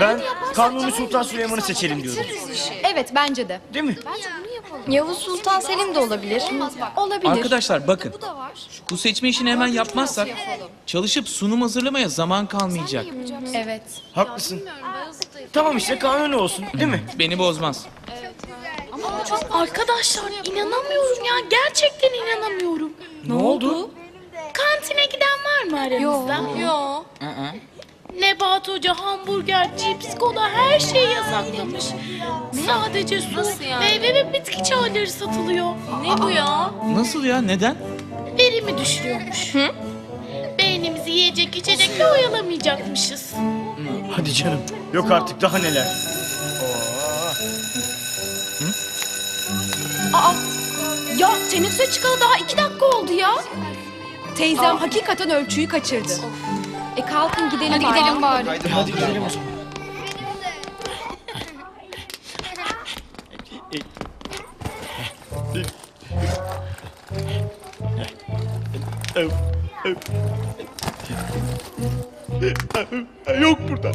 Ben Kanuni Sultan Süleyman'ı seçelim diyorum. Evet bence de. Değil mi? Yavuz Sultan Selim de olabilir. Olabilir. Arkadaşlar bakın. Bu seçme işini hemen yapmazsak çalışıp sunum hazırlamaya zaman kalmayacak. Evet. Haklısın. Tamam işte Kanuni olsun değil mi? Beni bozmaz. Arkadaşlar inanamıyorum ya. Gerçekten inanamıyorum. Ne oldu? Kantine giden var mı aranızda? Yo. Nebat Hoca hamburger, cips, kola her şeyi yasaklamış. Sadece su, meyve ve bitki çayları satılıyor. Ne bu ya? Nasıl ya? Neden? Verimi düşürüyormuş. Beynimizi yiyecek içecekle oyalamayacakmışız. Hadi canım. Yok artık daha neler. Ya teneffüse çıkalı daha iki dakika oldu ya. Teyzem hakikaten ölçüyü kaçırdı. E kalkın gidelim Hadi gidelim bari. Hadi gidelim o zaman. Yok burada.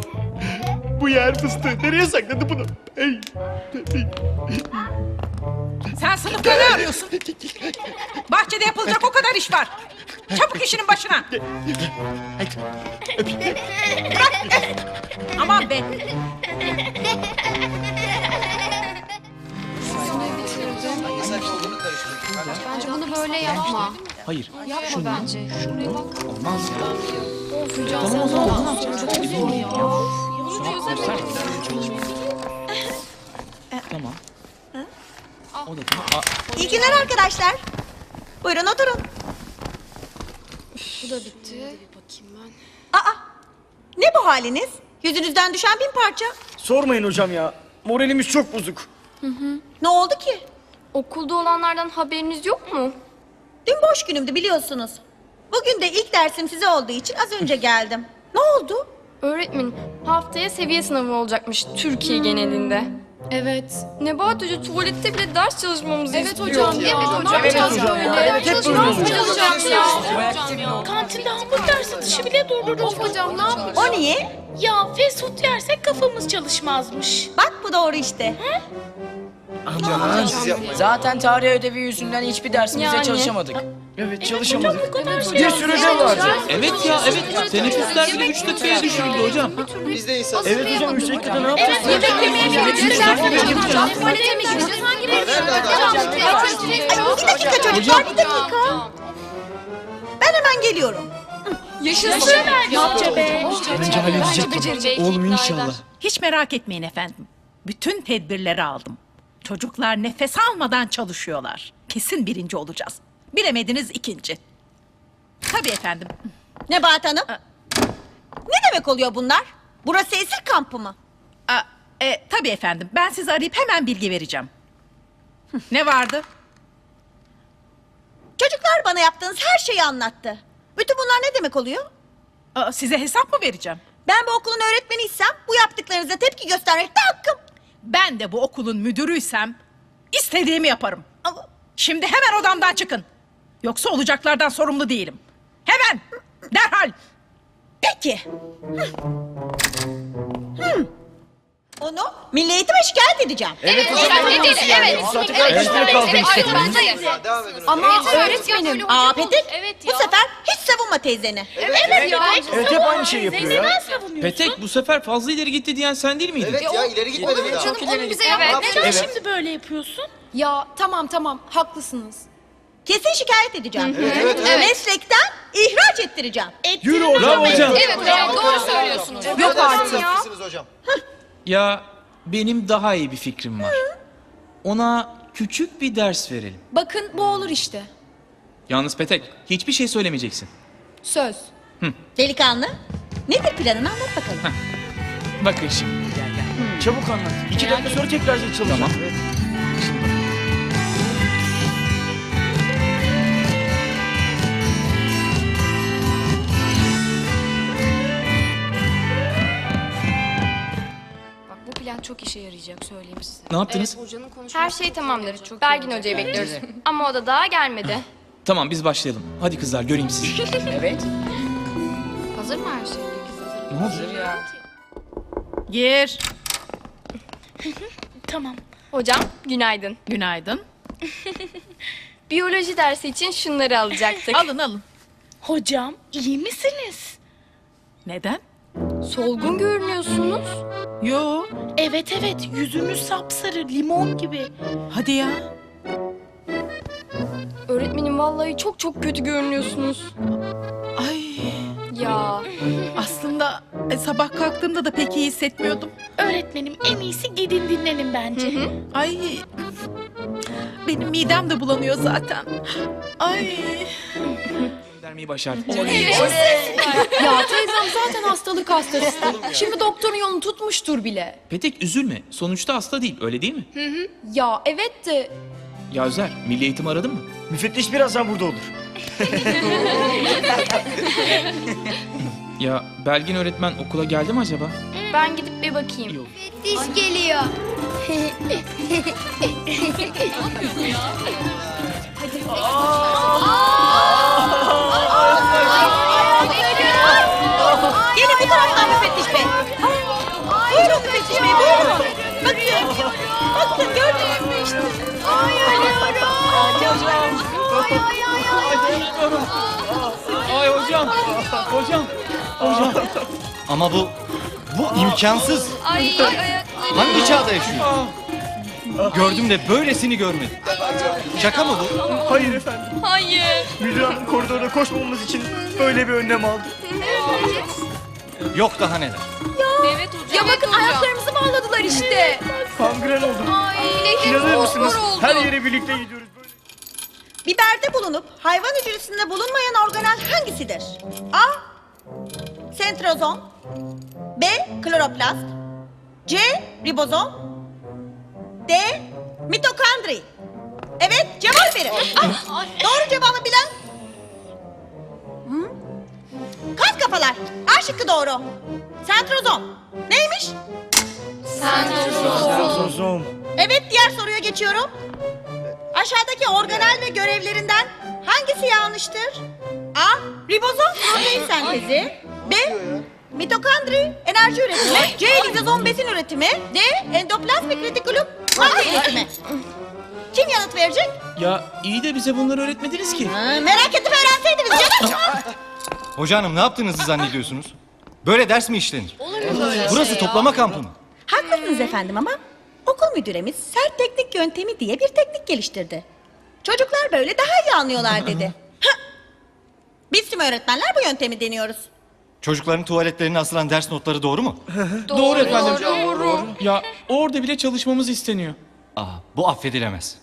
Bu yer fıstığı. Nereye sakladı bunu? Ey. Sen sınıfta ne arıyorsun? Bahçede yapılacak o kadar iş var. Çabuk işinin başına. Bırak. Aman be. Bence bunu böyle yapma. Hayır. Yapma bence. Şuraya bak. Olmaz ya. Of Tamam o zaman yapacağız. Çok zor ya. Tamam. O da tamam. Aa, İyi günler arkadaşlar. Buyurun oturun. Bu da bitti. Aa, ne bu haliniz? Yüzünüzden düşen bin parça. Sormayın hocam ya. Moralimiz çok bozuk. Ne oldu ki? Okulda olanlardan haberiniz yok mu? Dün boş günümdü biliyorsunuz. Bugün de ilk dersim size olduğu için az önce geldim. Ne oldu? Öğretmenim haftaya seviye sınavı olacakmış Türkiye genelinde. Evet. Nebahat Hoca tuvalette bile ders çalışmamızı Evet istiyor. hocam ya. Ne yapacağız hocam ya. böyle? Evet, hep böyle. Çalışacağım ya. Kantinde hamburger satışı bile durduruldu. Of hocam ne yapacağız? O niye? Ya fast food yersek kafamız çalışmazmış. Bak bu doğru işte. Zaten tarih ödevi yüzünden hiçbir dersimize Yani. çalışamadık. Evet çalışamadık. Bu kadar şey Bir sürü ödev vardı. Evet ya evet. Teneffüsler bile 3 dakikaya düşürüldü hocam. Evet hocam 3 dakikada ne yapacağız? Yemek yemeye gideceğiz. Tuvalete mi gideceğiz? Hangi? Ay iki dakika çocuklar bir dakika. Ben hemen geliyorum. Yaşasın. Yapça be. Bence halledecek. Oğlum inşallah. Hiç merak etmeyin efendim. Bütün tedbirleri aldım. Çocuklar nefes almadan çalışıyorlar. Kesin birinci olacağız. Bilemediniz ikinci. Tabii efendim. Nebahat Hanım. Ne demek oluyor bunlar? Burası esir kampı mı? Aa, e, tabii efendim. Ben sizi arayıp hemen bilgi vereceğim. Ne vardı? Çocuklar bana yaptığınız her şeyi anlattı. Bütün bunlar ne demek oluyor? Aa, size hesap mı vereceğim? Ben bu okulun öğretmeniysem bu yaptıklarınıza tepki göstermekte hakkım. Ben de bu okulun müdürüysem istediğimi yaparım. Ama Şimdi hemen odamdan çıkın. Yoksa olacaklardan sorumlu değilim. Hemen! Derhal! Peki. Hmm. Onu milli eğitime şikayet edeceğim. Evet hocam. saate kadar bizde kaldı işte. Ama öğretmenim. Aa Petek, Evet bu sefer hiç savunma teyzeni. Evet ya. Evet hep aynı şeyi yapıyor ya. Neden savunuyorsun? Petek bu sefer fazla ileri gitti diyen sen değil miydin? Evet ya ileri gitmedi bir daha. Canım onu bize yapma. Neden şimdi böyle yapıyorsun? Ya tamam tamam haklısınız. Kesin şikayet edeceğim. Evet, evet. Meslekten ihraç ettireceğim. Yürü hocam hocam. Evet hocam doğru söylüyorsunuz. Yok artık. Hocam. Ya benim daha iyi bir fikrim var. Ona küçük bir ders verelim. Bakın bu olur işte. Yalnız Petek hiçbir şey söylemeyeceksin. Söz. Delikanlı, nedir planını anlat bakalım. Bakın şimdi. Çabuk anlat. 2 dakika sonra tekrar çalışalım. Tamam. Çok işe yarayacak söyleyeyim size. Ne yaptınız? Her şey tamamdır. Belgin Hoca'yı bekliyoruz. Ama o da daha gelmedi. Tamam biz başlayalım. Hadi kızlar göreyim sizi. Evet. Hazır mı her şey? ne oldu? Ya. Gir. Tamam. Hocam günaydın. Günaydın. Biyoloji dersi için şunları alacaktık. Alın alın. Hocam iyi misiniz? Neden? Solgun görünüyorsunuz. Yo. Evet evet yüzünüz sapsarı limon gibi. Hadi ya. Öğretmenim vallahi çok çok kötü görünüyorsunuz. Ay. Ya Aslında e, sabah kalktığımda da pek iyi hissetmiyordum. Öğretmenim en iyisi gidin dinlenin bence. Ay. Benim midem de bulanıyor zaten. Ay. Vermeyi başardık. Ya teyzem zaten hastalık hastası. Şimdi doktorun yolunu tutmuştur bile. Petek üzülme. Sonuçta hasta değil öyle değil mi? Ya evet de Ya Özer milli eğitim aradın mı? Müfettiş birazdan burada olur. Ya Belgin öğretmen okula geldi mi acaba? ben gidip bir bakayım. Diş geliyor. Ay hocam. Hocam. Ama bu bu imkansız. Ay. Hangi çağda yaşıyor? Gördüm de böylesini görmedim. Şaka mı bu? Hayır efendim. Hayır. Müdür hanım koridorda koşmamamız için böyle bir önlem aldı. Yok daha neler. Evet hocam. ya bakın ayaklarımızı bağladılar işte. Kangren oldum. Ay İnanır mısınız? Her yere birlikte gidiyoruz. Biberde bulunup hayvan hücresinde bulunmayan organel hangisidir? A. Sentrozom B. Kloroplast C. Ribozom D. Mitokondri Evet cevap verin. Ah, doğru cevabı bilen Hı? Kas kafalar. A şıkkı doğru. Sentrozom. Neymiş? Zozom. Evet diğer soruya geçiyorum. Aşağıdaki organel ve görevlerinden hangisi yanlıştır? A. Ribozom protein sentezi. B. Mitokondri enerji üretimi. C. Lizozom besin üretimi. D. Endoplazmik retikulum kan üretimi. Kim yanıt verecek? Ya iyi de bize bunları öğretmediniz ki. Ha, merak edip öğrenseydiniz canım. Hoca hanım ne yaptığınızı zannediyorsunuz? Böyle ders mi işlenir? Burası toplama kampı mı? Haklısınız efendim ama okul müdüremiz sert teknik yöntemi diye bir teknik geliştirdi. Çocuklar böyle daha iyi anlıyorlar dedi. Hah! Biz tüm öğretmenler bu yöntemi deniyoruz. Çocukların tuvaletlerine asılan ders notları doğru mu? Doğru, efendim. Doğru. Ya orada bile çalışmamız isteniyor. Aa, bu affedilemez.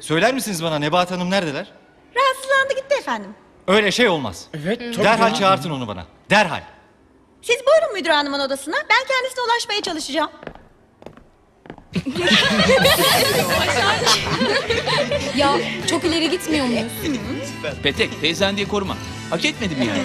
Söyler misiniz bana Nebahat Hanım neredeler? Rahatsızlandı gitti efendim. Öyle şey olmaz. Evet. Derhal çağırtın onu bana. Derhal. Siz buyurun müdür hanımın odasına. Ben kendisine ulaşmaya çalışacağım. Ya çok ileri gitmiyor muyuz? Petek teyzen diye koruma. Hak etmedi mi yani?